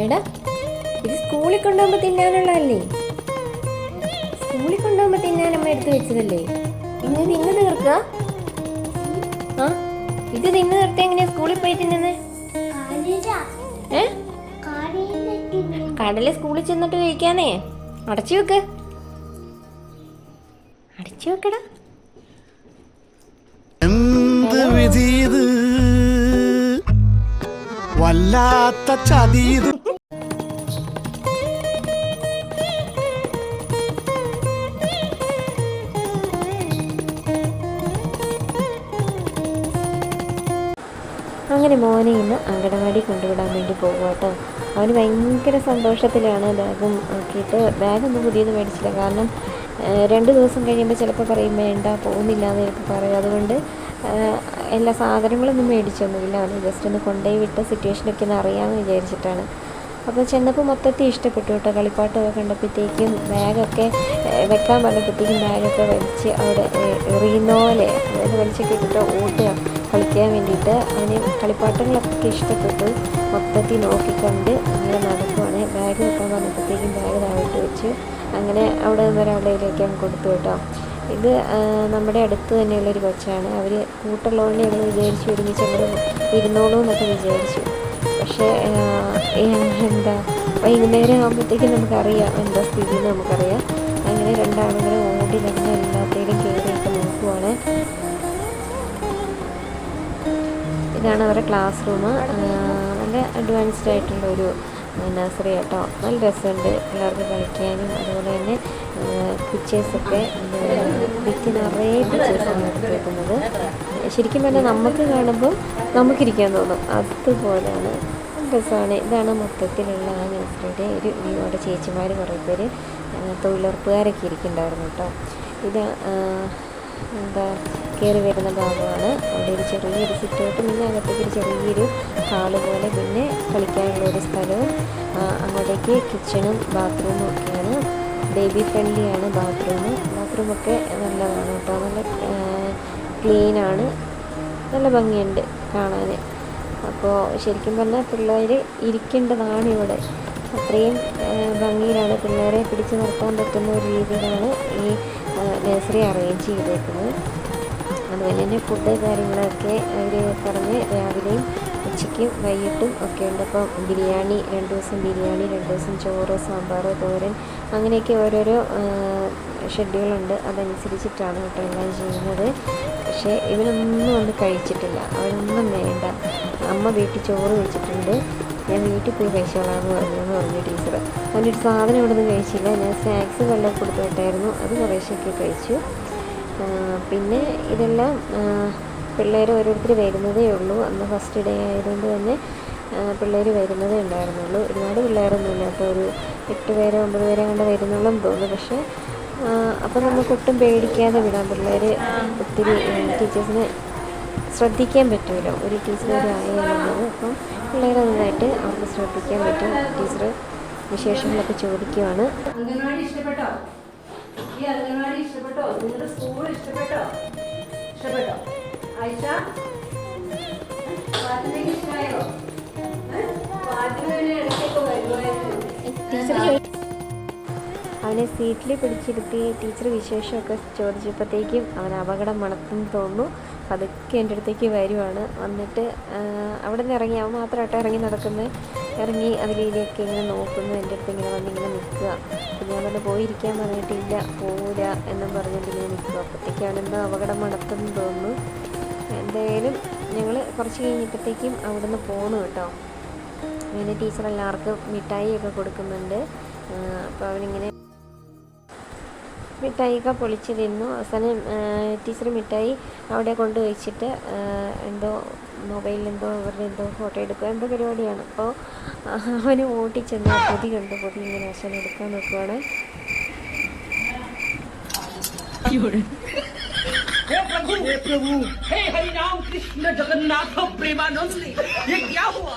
എടാ ഇത് സ്കൂളിൽ കൊണ്ടുപോകുമ്പോൾ തിന്നാനുള്ളതല്ലേ? സ്കൂളിൽ കൊണ്ടുപോകുമ്പോൾ തിന്നാൻ അമ്മ എടുത്ത് വെച്ചതല്ലേ? ഇന്ന് തിന്ന് തീർക്കുക ആ ഇത് തിന്ന് തീർത്ത എങ്ങനെയാ സ്കൂളിൽ പോയി തിന്നുന്നത് ഏ? കടൽ സ്കൂളിൽ ചെന്നിട്ട് കഴിക്കാനേ അടച്ചു വെക്ക്. അടച്ചു വെക്കടാ. എന്ത് വിധീത് വല്ലാത്ത ചതീത് അങ്ങനെ മോനെ ഇന്ന് അങ്കണവാടി കൊണ്ടുവിടാൻ വേണ്ടി പോകുക കേട്ടോ അവന് ഭയങ്കര സന്തോഷത്തിലാണ് ബാഗും ആക്കിയിട്ട്. ബാഗൊന്നും പുതിയത് മേടിച്ചില്ല. കാരണം രണ്ട് ദിവസം കഴിയുമ്പോൾ ചിലപ്പോൾ പറയും വേണ്ട പോകുന്നില്ല എന്ന് ചിലപ്പോൾ പറയും. അതുകൊണ്ട് എല്ലാ സാധനങ്ങളൊന്നും മേടിച്ചൊന്നുമില്ല. അവന് ജസ്റ്റ് ഒന്ന് കൊണ്ടുപോയി വിട്ട സിറ്റുവേഷനൊക്കെ ഒന്ന് അറിയാമെന്ന് വിചാരിച്ചിട്ടാണ്. അപ്പോൾ ചെന്നപ്പോൾ മൊത്തത്തിൽ ഇഷ്ടപ്പെട്ടു കേട്ടോ. കളിപ്പാട്ടമൊക്കെ കണ്ടപ്പോഴത്തേക്കും ബാഗൊക്കെ വെക്കാൻ പറഞ്ഞപ്പോഴത്തേക്കും ബാഗൊക്കെ വലിച്ച് അവിടെ റീനോലെ അതായത് വലിച്ചൊക്കെ ഇട്ടിട്ട് ഓട്ടുക കളിക്കാൻ വേണ്ടിയിട്ട് അതിന് കളിപ്പാട്ടങ്ങളൊക്കെ ഇഷ്ടപ്പെട്ടു. മൊത്തത്തിൽ നോക്കിക്കൊണ്ട് അങ്ങനെ നടക്കുവാണ്. ബാഗ് വെക്കാൻ പറഞ്ഞപ്പോഴത്തേക്കും ബാഗ് താഴോട്ട് വെച്ച് അങ്ങനെ അവിടെ നിന്ന് ഒരാളുടെയിലേക്ക് അങ്ങ് കൊടുത്തു കേട്ടോ. ഇത് നമ്മുടെ അടുത്ത് തന്നെയുള്ളൊരു കൊച്ചാണ്. അവർ കൂട്ടുള്ളതുകൊണ്ട് ഞങ്ങൾ വിചാരിച്ചു ഒരുമിച്ച് അങ്ങോട്ട് ഇരുന്നോളൂ എന്നൊക്കെ വിചാരിച്ചു. പക്ഷേ എന്താ വൈകുന്നേരം ആകുമ്പോഴത്തേക്കും നമുക്കറിയാം എന്താ സ്ഥിതി നമുക്കറിയാം. അങ്ങനെ രണ്ടാളുകളെ ഓടി നടന്ന് എല്ലാത്തിലും കയറിയൊക്കെ നോക്കുവാണ്. ഇതാണ് അവരുടെ ക്ലാസ് റൂം നല്ല അഡ്വാൻസ്ഡ് ആയിട്ടുള്ള ഒരു നഴ്സറി കേട്ടോ നല്ല രസമുണ്ട്. എല്ലാവർക്കും കളിക്കാനും അതുപോലെ തന്നെ പിക്ചേഴ്സൊക്കെ നിറയെ പിക്ചേഴ്സാണ് എടുത്തേക്കുന്നത് ശരിക്കും പറഞ്ഞാൽ നമുക്ക് കാണുമ്പോൾ നമുക്കിരിക്കാൻ തോന്നും. അതുപോലെയാണ് രസമാണ് ഇതാണ് മൊത്തത്തിലുള്ള ആ നഴ്സറിയുടെ ഒരു അവിടെ ചേച്ചിമാർ കുറേ പേര് തൊഴിലുറപ്പുകാരൊക്കെ ഇരിക്കുന്നുണ്ടായിരുന്നു കേട്ടോ. ഇത് എന്താ കയറി വരുന്ന ഭാഗമാണ്. അവിടെ ഒരു ചെറിയൊരു സിറ്റൗട്ട് പിന്നെ അകത്തേക്ക് ഒരു ചെറിയൊരു ഹാൾ പോലെ പിന്നെ കളിക്കാനുള്ള ഒരു സ്ഥലവും അങ്ങോട്ടേക്ക് കിച്ചണും ബാത്റൂമും ഒക്കെയാണ്. ബേബി ഫ്രണ്ട്ലി ആണ് ബാത്റൂം. ബാത്റൂമൊക്കെ നല്ലതാണ് കേട്ടോ. നല്ല ക്ലീനാണ് നല്ല ഭംഗിയുണ്ട് കാണാൻ അപ്പോൾ ശരിക്കും പറഞ്ഞാൽ പിള്ളേർ ഇരിക്കേണ്ടതാണ് ഇവിടെ. അത്രയും ഭംഗിയിലാണ് പിള്ളേരെ പിടിച്ചു നിർത്താൻ പറ്റുന്ന ഒരു രീതിയിലാണ് ഈ നഴ്സറി അറേഞ്ച് ചെയ്തേക്കുന്നത്. അതുപോലെ തന്നെ ഫുഡ് കാര്യങ്ങളൊക്കെ അവർ പറഞ്ഞ് രാവിലെയും ഉച്ചയ്ക്കും വൈകിട്ടും ഒക്കെ ഉണ്ട്. അപ്പോൾ ബിരിയാണി രണ്ട് ദിവസം ബിരിയാണി രണ്ട് ദിവസം ചോറ് സാമ്പാർ തോരൻ അങ്ങനെയൊക്കെ ഓരോരോ ഷെഡ്യൂളുണ്ട്. അതനുസരിച്ചിട്ടാണ് കേട്ടോ എല്ലാം ചെയ്യുന്നത്. പക്ഷേ ഇവനൊന്നും ഒന്ന് കഴിച്ചിട്ടില്ല. അവനൊന്നും വേണ്ട. അമ്മ വീട്ടിൽ ചോറ് വെച്ചിട്ടുണ്ട്. ഞാൻ വീട്ടിൽ പോയി കഴിച്ചോളാമെന്ന് പറഞ്ഞു എന്ന് പറഞ്ഞു ടീച്ചർ അവനൊരു സാധനം ഇവിടെ നിന്ന് കഴിച്ചില്ല. ഞാൻ സ്നാക്സ് വെള്ളം കൊടുത്തു വിട്ടായിരുന്നു. അത് കുറേശ്ശൊക്കെ കഴിച്ചു. പിന്നെ ഇതെല്ലാം പിള്ളേർ ഓരോരുത്തർ വരുന്നതേ ഉള്ളൂ. അന്ന് ഫസ്റ്റ് ഡേ ആയതുകൊണ്ട് തന്നെ പിള്ളേർ വരുന്നതേ ഉണ്ടായിരുന്നുള്ളൂ. ഒരുപാട് പിള്ളേരൊന്നുമില്ല അപ്പോൾ ഒരു എട്ട് പേരോ ഒമ്പത് പേരോ കണ്ട് വരുന്നുള്ളൂ തോന്നുന്നു. പക്ഷേ അപ്പോൾ നമുക്ക് ഒട്ടും പേടിക്കാതെ വിടാം. പിള്ളേർ ഒത്തിരി ടീച്ചേഴ്സിനെ ശ്രദ്ധിക്കാൻ പറ്റുമല്ലോ ഒരു ടീച്ചർ ഒരു അപ്പം പിള്ളേരെ നന്നായിട്ട് അവർക്ക് ശ്രദ്ധിക്കാൻ പറ്റും. ടീച്ചർ വിശേഷങ്ങളൊക്കെ ചോദിക്കുവാണ്. അംഗൻവാടി ഇഷ്ടപ്പെട്ടോ? ഈ അംഗൻവാടി ഇഷ്ടപ്പെട്ടോ? നിങ്ങളുടെ സ്കൂൾ ഇഷ്ടപ്പെട്ടോ? ഇഷ്ടപ്പെട്ടോ? ആയിഷ? പാട്ടിലേക്ക് ഇഷ്ടമായോ പാട്ടിന് പിന്നെ ഇടയ്ക്കൊക്കെ വരുമായിരുന്നു ടീച്ചർ അവനെ സീറ്റിൽ പിടിച്ചിരുത്തി ടീച്ചർ വിശേഷമൊക്കെ ചോദിച്ചപ്പോഴത്തേക്കും അവൻ അപകടം മണത്തെന്ന് തോന്നുന്നു. പതുക്കെ എന്റെ അടുത്തേക്ക് വരുവാണ്. വന്നിട്ട് അവിടെ നിന്ന് ഇറങ്ങി. അവൻ മാത്രമായിട്ട് ഇറങ്ങി നടക്കുന്നത് ഇറങ്ങി അതിലേക്ക് ഇങ്ങനെ നോക്കുന്നു. എന്റെ അടുത്ത് ഇങ്ങനെ വന്നിങ്ങനെ നിൽക്കുക. അപ്പം ഞാൻ പറഞ്ഞു പോയിരിക്കാൻ പറഞ്ഞിട്ടില്ല. പോവില്ല എന്നും പറഞ്ഞിട്ട് ഇങ്ങനെ നിൽക്കുക. അപ്പോഴത്തേക്കും അവനെന്തോ അപകടം മണത്തെന്ന് തോന്നുന്നു. എന്തായാലും ഞങ്ങൾ കുറച്ച് കഴിഞ്ഞപ്പോഴത്തേക്കും അവിടെ നിന്ന് പോന്നു കേട്ടോ. അങ്ങനെ ടീച്ചർ എല്ലാവർക്കും മിഠായി ഒക്കെ കൊടുക്കുന്നുണ്ട് അപ്പോൾ അവനിങ്ങനെ മിഠായിയൊക്കെ പൊളിച്ച് തിന്നു അവസാനം ടീച്ചർ മിഠായി അവിടെ കൊണ്ട് വെച്ചിട്ട് ആ, എന്തോ മൊബൈലിൽ എന്തോ അവരുടെ എന്തോ ഫോട്ടോ എടുക്കുക എന്തോ പരിപാടിയാണ് അപ്പോൾ അവന് ഓട്ടിച്ചെന്ന് ആ പൊതി കണ്ട് പൊതി ഇങ്ങനെ അവസാനം എടുക്കാൻ നോക്കുവാണ് हे प्रभु हे हरि राम कृष्ण जगन्नाथ प्रेमानंद ये क्या हुआ